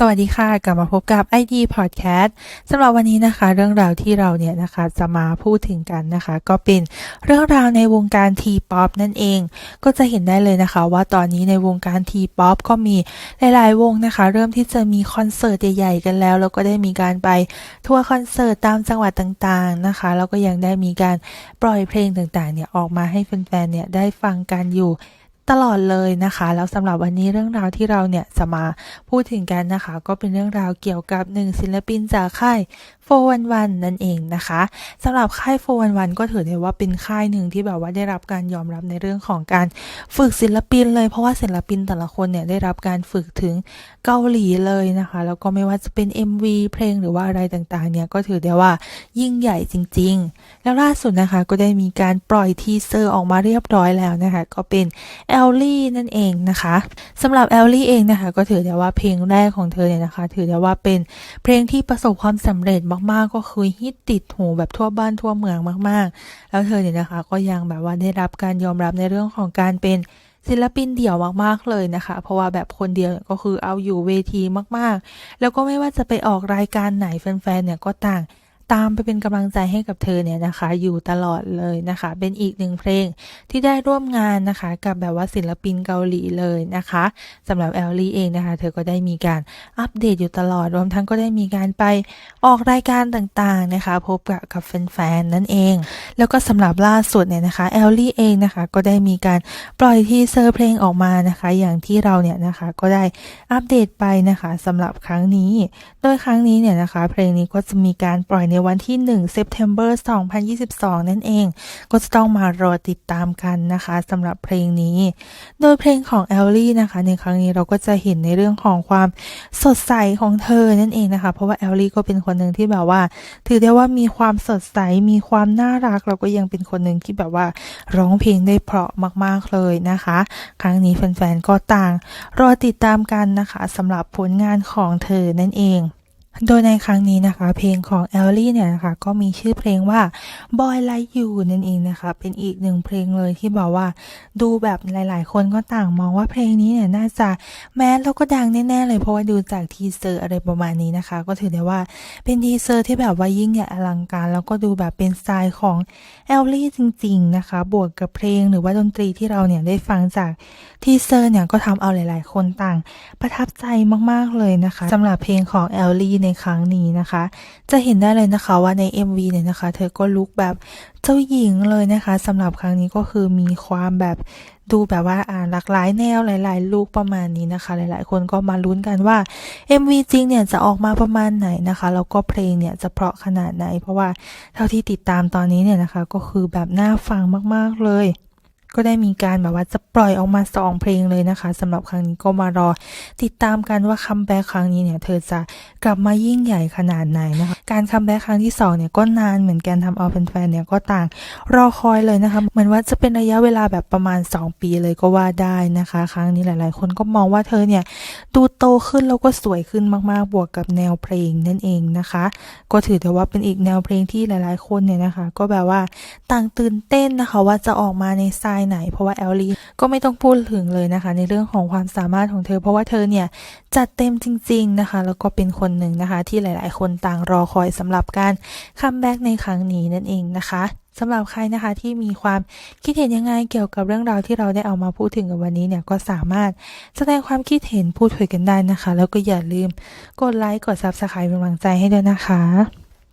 สวัสดีค่ะ กลับมาพบกับ ID Podcast สำหรับวันนี้นะคะ เรื่องราวที่เราเนี่ยนะคะจะมาพูดถึงกันนะคะ ก็เป็นเรื่องราวในวงการ T-POP นั่นเอง ก็จะเห็นได้เลยนะคะ ว่าตอนนี้ในวงการ T-POP ก็มีหลายๆ วงนะคะ เริ่มที่จะมีคอนเสิร์ตใหญ่ๆกันแล้ว แล้วก็ได้มีการไปทัวร์คอนเสิร์ตตามจังหวัดต่างๆนะคะ แล้วก็ยังได้มีการปล่อยเพลงต่างๆเนี่ยออกมาให้แฟนๆเนี่ยได้ฟังกันอยู่ ตลอดเลยนะคะ แล้วสำหรับวันนี้เรื่องราวที่เราเนี่ยจะมาพูดถึงกันนะคะ ก็เป็นเรื่องราวเกี่ยวกับหนึ่งศิลปินจากค่าย411นั่นเองนะคะสำหรับค่าย411ก็ถือได้ว่าเป็นค่ายหนึ่งที่แบบว่าได้รับการยอมรับในเรื่องของการฝึกศิลปินเลย เพราะว่าศิลปินแต่ละคนเนี่ยได้รับการฝึกถึงเกาหลีเลยนะคะ แล้วก็ไม่ว่าจะเป็น MV เพลงหรือว่าอะไรต่างๆเนี่ยก็ถือได้ว่ายิ่งใหญ่จริง ๆ แล้วล่าสุดนะคะก็ได้มีการปล่อยทีเซอร์ออกมาเรียบร้อยแล้วนะคะ ก็เป็นอลลี่นั่นเองนะคะสำหรับแอลลี่เองนะคะ ก็ถือได้ว่าเพลงแรกของเธอเนี่ยนะคะ ถือได้ว่าเป็นเพลงที่ประสบความสำเร็จมากๆ ก็คือฮิตติดหูแบบทั่วบ้านทั่วเมืองมากๆ แล้วเธอเนี่ยนะคะ ก็ยังแบบว่าได้รับการยอมรับในเรื่องของการเป็นศิลปินเดี่ยวมากๆเลยนะคะ เพราะว่าแบบคนเดียวก็คือเอาอยู่เวทีมากๆ แล้วก็ไม่ว่าจะไปออกรายการไหนแฟนๆเนี่ยก็ต่าง ตามไปเป็นกำลังใจให้กับเธอเนี่ยนะคะ อยู่ตลอดเลยนะคะ เป็นอีกหนึ่งเพลงที่ได้ร่วมงานนะคะ กับแบบว่าศิลปินเกาหลีเลยนะคะสำหรับแอลลี่เองนะคะ เธอก็ได้มีการอัปเดตอยู่ตลอดรวมทั้งก็ได้มีการไปออกรายการต่างๆนะคะ พบกับกับแฟนๆนั่นเอง แล้วก็สำหรับล่าสุดเนี่ยนะคะแอลลี่เองนะคะ ก็ได้มีการปล่อยทีเซอร์เพลงออกมานะคะ อย่างที่เราเนี่ยนะคะก็ได้อัปเดตไปนะคะสำหรับครั้งนี้ โดยครั้งนี้เนี่ยนะคะ เพลงนี้ก็จะมีการปล่อยในวันที่ 1 September 2022 นั่นเอง ก็จะต้องมารอติดตามกันนะคะสำหรับเพลงนี้ โดยเพลงของแอลลี่นะคะ ในครั้งนี้เราก็จะเห็นในเรื่องของความสดใสของเธอนั่นเองนะคะ เพราะว่าแอลลี่ก็เป็นคนหนึ่งที่แบบว่า ถือได้ว่ามีความสดใสมีความน่ารักแล้วก็ยังเป็นคนหนึ่งที่แบบว่าร้องเพลงได้เพราะมาก ๆเลยนะคะ ครั้งนี้แฟนๆก็ต่าง รอติดตามกันนะคะสำหรับผลงานของเธอนั่นเอง โดยในครั้งนี้นะคะ เพลงของแอลลี่เนี่ยนะคะก็มีชื่อเพลงว่า Boy Like You นั่นเองนะคะ เป็นอีกหนึ่งเพลงเลยที่บอกว่า ดูแบบหลาย ๆ คนก็ต่างมองว่าเพลงนี้เนี่ยน่าจะแมสแล้วก็ดังแน่ ๆ เลยเพราะว่าดูจากทีเซอร์อะไรประมาณนี้นะคะ ก็ถือได้ว่าเป็นทีเซอร์ที่แบบว่ายิ่งใหญ่อลังการ แล้วก็ดูแบบเป็นสไตล์ของแอลลี่จริง ๆ นะคะ บวกกับเพลงหรือว่าดนตรีที่เราเนี่ยได้ฟังจากทีเซอร์เนี่ยก็ทำเอาหลาย ๆ คนต่าง ประทับใจมาก ๆ เลยนะคะสำหรับเพลงของแอลลี่ในครั้งนี้นะคะ จะเห็นได้เลยนะคะว่าใน MV เนี่ยนะคะ เธอก็ลุกแบบเจ้าหญิงเลยนะคะสำหรับครั้งนี้ก็คือมีความแบบดูแบบว่าอ่าหลากหลายแนวหลาย ๆ ลูกประมาณนี้นะคะ หลาย ๆ คนก็มาลุ้นกันว่า MV จริงเนี่ยจะออกมาประมาณไหนนะคะแล้วก็เพลงเนี่ยจะเพราะขนาดไหน เพราะว่าเท่าที่ติดตามตอนนี้เนี่ยนะคะ ก็คือแบบน่าฟังมาก ๆ เลย ก็ได้มีการแบบว่าจะปล่อยออกมาสองเพลงเลยนะคะสำหรับครั้งนี้ก็มารอ ติดตามกันว่าคัมแบ็กครั้งนี้เนี่ยเธอจะกลับมายิ่งใหญ่ขนาดไหนนะคะการคัมแบ็กครั้งที่2เนี่ยก็นานเหมือนกันทำเอาแฟนๆเนี่ยก็ต่างรอคอยเลยนะคะเหมือนว่าจะเป็นระยะเวลาแบบประมาณ 2 ปีเลยก็ว่าได้นะคะ ครั้งนี้หลาย ๆ คนก็มองว่าเธอเนี่ยดูโตขึ้นแล้วก็สวยขึ้นมากๆ บวกกับแนวเพลงนั่นเองนะคะ ก็ถือแต่ว่าเป็นอีกแนวเพลงที่หลาย ๆ คนเนี่ยนะคะ ก็แบบว่าต่างตื่นเต้นนะคะว่าจะออกมาในสไตล์ไหน เพราะว่าแอลลี่ก็ไม่ต้องพูดถึงเลยนะคะ ในเรื่องของความสามารถของเธอ เพราะว่าเธอเนี่ยจัดเต็มจริง ๆนะคะ แล้วก็เป็นคนหนึ่งนะคะ ที่หลาย ๆ คนต่างรอคอยสำหรับการคัมแบ็กในครั้งนี้นั่นเองนะคะสำหรับใครนะคะที่มีความคิดเห็นยังไงเกี่ยวกับเรื่องราวที่เราได้เอามาพูดถึงกันวันนี้เนี่ยก็สามารถแสดงความคิดเห็นพูดคุยกันได้นะคะ แล้วก็อย่าลืมกดไลค์กดซับสไครป์เป็นกำลังใจให้ด้วยนะคะ